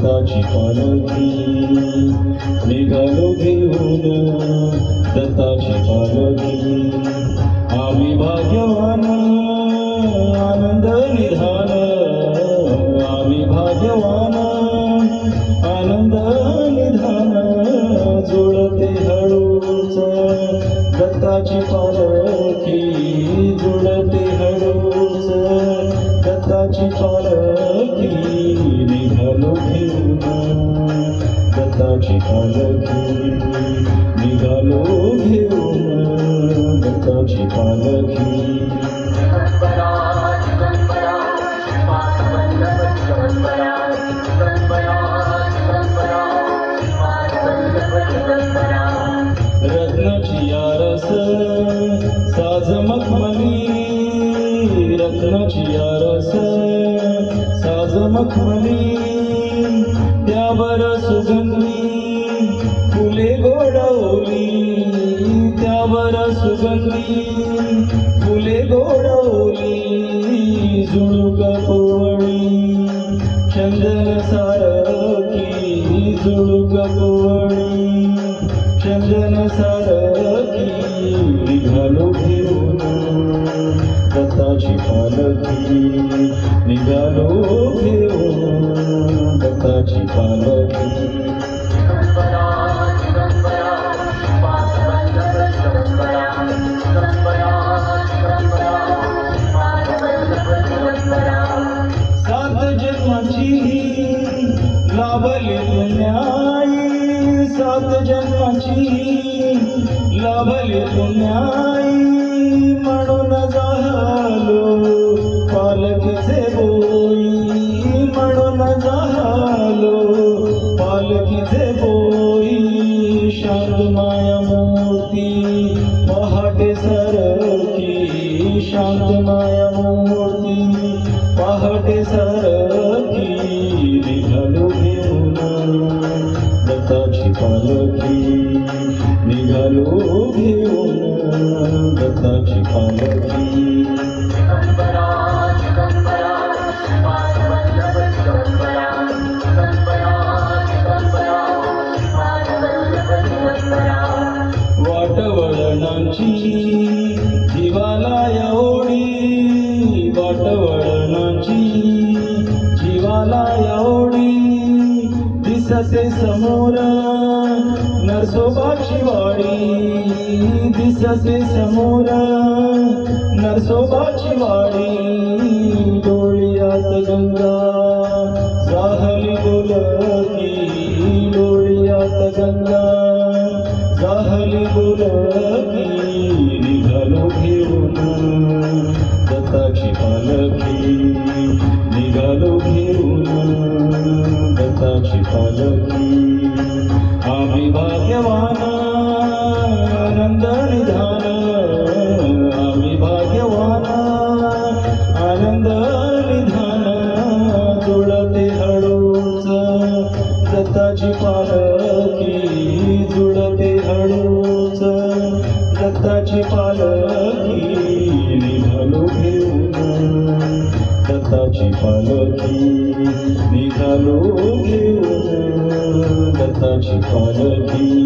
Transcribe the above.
दत्ताची पालखी. निघालो घेऊन दत्ताची पालखी. आम्ही भाग्यवान आनंद निधान. आम्ही भाग्यवान आनंद निधान. जुळते हळूच दत्ताची पालखी. जुळते हळूच दत्ताची पालखी. दत्ताची पालखी निघालो घेऊन दत्ताची पालखी रत्नाची आरस साज मखमली रत्नाची रस साज मखमली त्यावर सुगंधी फुले गोडवली. त्यावर सुगंधी फुले गोडवली. झुळूक पोवळी चंदन सारखी. झुळूक पोवळी चंदन सारखी. निघालो घेऊन दत्ताची पालखी. निघालो घेऊन. दत्ताची पालखी. सात जन्माची लाभले पुण्याई. सात जन्माची लाभले पुण्याई. म्हणून झालो. पहाटे सरकी शांत माया मूर्ती. पहाटे सरकी निघालो घेऊन दत्ताची पालखी. निघालो घेऊन दत्ताची पालखी. वाटवळणांची जीवाला एवढी वाटवळणांची जीवाला एवढी दिसते समोर. नरसोबाची वाडी दिसते समोर. नरसोबाची वाडी डोळ्यात गंगा. जाहली बोलकी डोळ्यात गंगा. जाहली बोलकी निघालो घेऊन. दत्ताची पालक पालकी निघालो घेऊन दत्ताची पालकी।